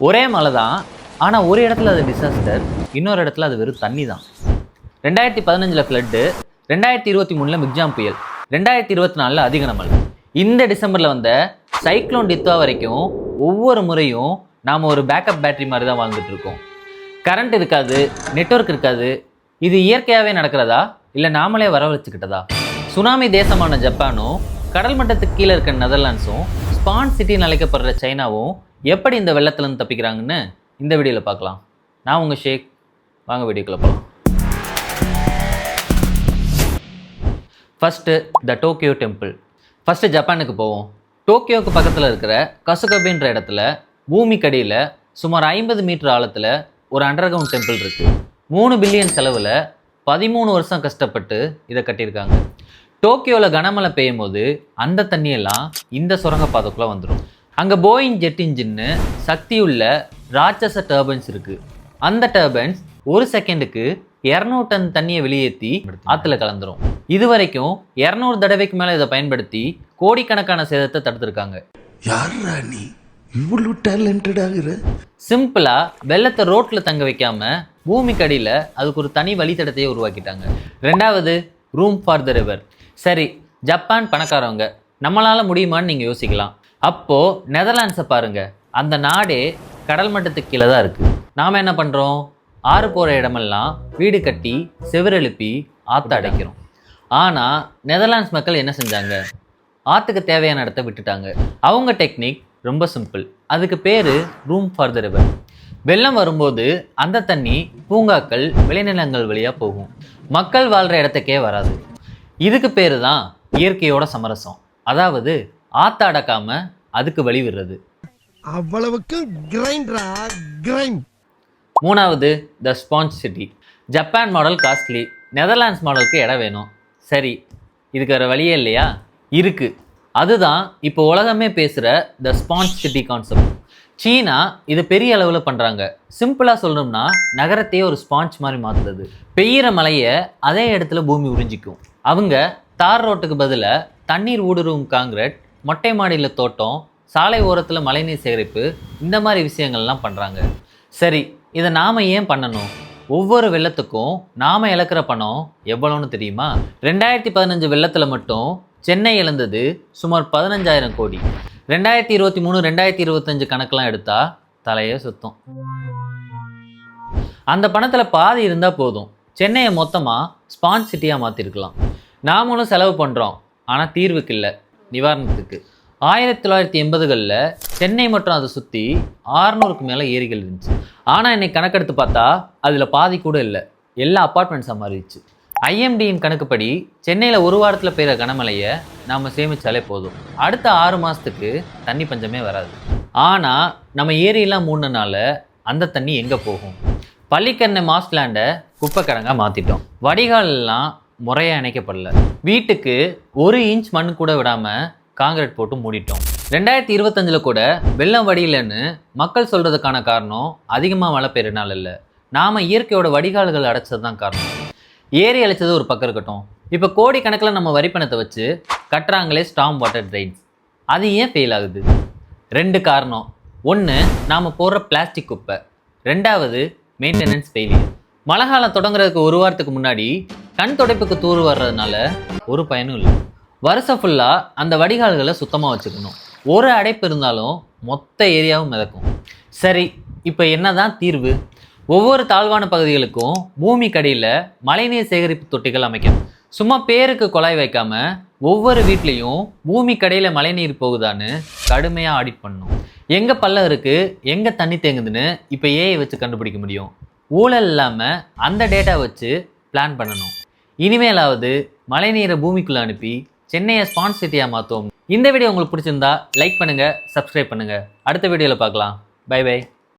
ஒரே மலை தான் ஆனால் ஒரு இடத்துல அது டிசாஸ்டர் இன்னொரு இடத்துல அது வெறும் தண்ணி தான் ரெண்டாயிரத்தி பதினஞ்சில் ஃப்ளட்டு ரெண்டாயிரத்தி இருபத்தி மூணில் மிக்ஜாம் புயல் ரெண்டாயிரத்தி இருபத்தி நாலில் அதிக மழை. இந்த டிசம்பரில் வந்த சைக்ளோன் டித்வா வரைக்கும் ஒவ்வொரு முறையும் நாம் ஒரு பேக்கப் பேட்டரி மாதிரி தான் வாழ்ந்துட்டு இருக்கோம். கரண்ட் இருக்காது நெட்வொர்க் இருக்காது இது இயற்கையாகவே நடக்கிறதா இல்லை நாமளே வரவழைச்சிக்கிட்டதா? சுனாமி தேசமான ஜப்பானும் கடல் மட்டத்துக்கு கீழே இருக்க நெதர்லாண்ட்ஸும் ஸ்பான் சிட்டின்னு அழைக்கப்படுற சைனாவும் எப்படி இந்த வெள்ளத்துலேருந்து தப்பிக்கிறாங்கன்னு இந்த வீடியோவில் பார்க்கலாம். நான் உங்கள் ஷேக். வாங்க வீடியோக்குள்ள போகலாம் first the Tokyo temple first ஜப்பானுக்கு போவோம். டோக்கியோவுக்கு பக்கத்தில் இருக்கிற கசுகபின்ற இடத்துல பூமிக்கடியில் சுமார் ஐம்பது மீட்டர் ஆழத்தில் ஒரு அண்டர் கிரவுண்ட் டெம்பிள் இருக்குது மூணு பில்லியன் செலவில் பதிமூணு வருஷம் கஷ்டப்பட்டு இதை கட்டியிருக்காங்க. டோக்கியோவில் கனமழை பெய்யும் போது அந்த தண்ணியெல்லாம் இந்த சுரங்கப்பாதைக்குள்ளே வந்துடும் அங்கே போயிங் ஜெட் இன்ஜின்னு சக்தியுள்ள ராட்சச டர்பன்ஸ் இருக்குது அந்த டர்பன்ஸ் ஒரு செகண்டுக்கு இரநூறு டன் தண்ணியை வெளியேற்றி ஆற்றுல கலந்துரும். இது வரைக்கும் இரநூறு தடவைக்கு மேலே இதை பயன்படுத்தி கோடிக்கணக்கான சேதத்தை தடுத்திருக்காங்க. யாரா நீ? இவ்வளவு டேலண்டட் ஆகுற சிம்பிளா வெள்ளத்தை ரோட்ல தங்க வைக்காம பூமிக்கு அடியில அதுக்கு ஒரு தனி வழித்தடத்தையே உருவாக்கிட்டாங்க. ரெண்டாவது ரூம் ஃபார் த ரிவர். சரி ஜப்பான் பணக்காரவங்க நம்மளால முடியுமான்னு நீங்கள் யோசிக்கலாம். அப்போது நெதர்லாண்ட்ஸை பாருங்கள் அந்த நாடே கடல் மட்டத்துக்கு கீழே தான் இருக்குது நாம் என்ன பண்ணுறோம் ஆறு போகிற இடமெல்லாம் வீடு கட்டி செவிரெழுப்பி ஆற்ற அடைக்கிறோம். ஆனால் நெதர்லாண்ட்ஸ் மக்கள் என்ன செஞ்சாங்க? ஆற்றுக்கு தேவையான இடத்த விட்டுட்டாங்க. அவங்க டெக்னிக் ரொம்ப சிம்பிள். அதுக்கு பேர் ரூம் ஃபார் த ரிவர் வெள்ளம் வரும்போது அந்த தண்ணி பூங்காக்கள் விளைநிலங்கள் வழியாக போகும். மக்கள் வாழ்கிற இடத்துக்கே வராது. இதுக்கு பேர் தான் இயற்கையோட சமரசம். அதாவது ஆத்த அடக்காம அதுக்கு வழி விடுறது அவ்வளவுக்கு கிரைண்டரா கிரைண்ட் மூணாவது the sponge city Japan model costly Netherlands மாடலுக்கு இடம் வேணும். சரி இதுக்கு வேறு வழியே இல்லையா? இருக்கு. அதுதான் இப்போ உலகமே பேசுகிற த ஸ்பாஞ்ச் சிட்டி கான்செப்ட் சீனா இது பெரிய அளவில் பண்ணுறாங்க சிம்பிளாக சொல்லணும்னா நகரத்தையே ஒரு ஸ்பாஞ்ச் மாதிரி மாற்றுறது பெய்கிற மழையை அதே இடத்துல பூமி உறிஞ்சிக்கும். அவங்க தார் ரோட்டுக்கு பதிலாக தண்ணீர் ஊடுருவும் காங்கிரட் மொட்டை மாடியில் தோட்டம் சாலை ஓரத்தில் மழைநீர் சேகரிப்பு இந்த மாதிரி விஷயங்கள்லாம் பண்ணுறாங்க சரி இதை நாம் ஏன் பண்ணணும்? ஒவ்வொரு வெள்ளத்துக்கும் நாம் இழக்கிற பணம் எவ்வளோன்னு தெரியுமா? ரெண்டாயிரத்தி பதினஞ்சு வெள்ளத்தில் மட்டும் சென்னை இழந்தது சுமார் பதினஞ்சாயிரம் கோடி. ரெண்டாயிரத்தி இருபத்தி மூணு ரெண்டாயிரத்தி இருபத்தஞ்சு கணக்கெலாம் எடுத்தால் தலையே சுத்தம். அந்த பணத்தில் பாதி இருந்தால் போதும். சென்னையை மொத்தமாக ஸ்பான்ஸ் சிட்டியாக மாற்றிருக்கலாம் நாமளும் செலவு பண்ணுறோம் ஆனால் தீர்வுக்கு இல்லை. நிவாரணத்துக்கு. ஆயிரத்தி தொள்ளாயிரத்தி எண்பதுகளில் சென்னை மற்றும் அதை சுற்றி ஆறுநூறுக்கு மேலே ஏரிகள் இருந்துச்சு. ஆனால் இன்னைக்கு கணக்கெடுத்து பார்த்தா அதில் பாதி கூட இல்லை. எல்லா அப்பார்ட்மெண்ட்ஸாக மாறிடுச்சு. ஐஎம்டியின் கணக்குப்படி சென்னையில் ஒரு வாரத்தில் பெய்கிற கனமழையை நாம் சேமித்தாலே போதும். அடுத்த ஆறு மாதத்துக்கு தண்ணி பஞ்சமே வராது. ஆனால் நம்ம ஏரியெல்லாம் மூணுனால அந்த தண்ணி எங்கே போகும்? பள்ளிக்கண்ணை மாஸ்லேண்டை குப்பை மாற்றிட்டோம் வடிகாலெல்லாம் முறையாக இணைக்கப்படல. வீட்டுக்கு ஒரு இன்ச் மண் கூட விடாமல் காங்கிரீட் போட்டு மூடிட்டோம். ரெண்டாயிரத்தி இருபத்தஞ்சில் கூட வெள்ளம் வடியலன்னு மக்கள் சொல்கிறதுக்கான காரணம் அதிகமாக மழை பெய்யறனால இல்லை. நாம் இயற்கையோட வடிகால்கள் அடைச்சது தான் காரணம். ஏரி அழைச்சது ஒரு பக்கம் இருக்கட்டும். இப்போ கோடிக்கணக்கில் நம்ம வரிப்பணத்தை வச்சு கட்டுறாங்களே ஸ்டாம் வாட்டர் ட்ரெயின்ஸ் அது ஏன் ஃபெயில் ஆகுது? ரெண்டு காரணம். ஒன்று நாம் போடுற பிளாஸ்டிக் குப்பை. ரெண்டாவது மெயின்டெனன்ஸ் ஃபெயிலியர் மழை காலம் தொடங்குறதுக்கு ஒரு வாரத்துக்கு முன்னாடி கண் துடைப்புக்கு தூர் வர்றதுனால ஒரு பயனும் இல்லை. வருஷம் ஃபுல்லாக அந்த வடிகால்களை சுத்தமாக வச்சுக்கணும். ஒரு அடைப்பு இருந்தாலும் மொத்த ஏரியாவும் மிதக்கும். சரி இப்போ என்ன தான் தீர்வு? ஒவ்வொரு தாழ்வான பகுதிகளுக்கும் பூமி கடியில் மழைநீர் சேகரிப்பு தொட்டிகள் அமைக்கணும். சும்மா பேருக்கு குழாய் வைக்காம ஒவ்வொரு வீட்லேயும் பூமி கடையில் மழைநீர் போகுதான்னு கடுமையாக ஆடிட் பண்ணணும். எங்கே பள்ளம் இருக்குது எங்கே தண்ணி தேங்குதுன்னு இப்போ ஏஐ வச்சு கண்டுபிடிக்க முடியும். ஊழல் இல்லாமல் அந்த டேட்டா வச்சு பிளான் பண்ணணும். இனிமேலாவது மழைநீரை பூமிக்குள்ளே அனுப்பி சென்னையை ஸ்பான்ஸ் சிட்டியாக மாற்றுவோம் இந்த வீடியோ உங்களுக்கு பிடிச்சிருந்தா லைக் பண்ணுங்கள் சப்ஸ்கிரைப் பண்ணுங்கள் அடுத்த வீடியோவில் பார்க்கலாம். By by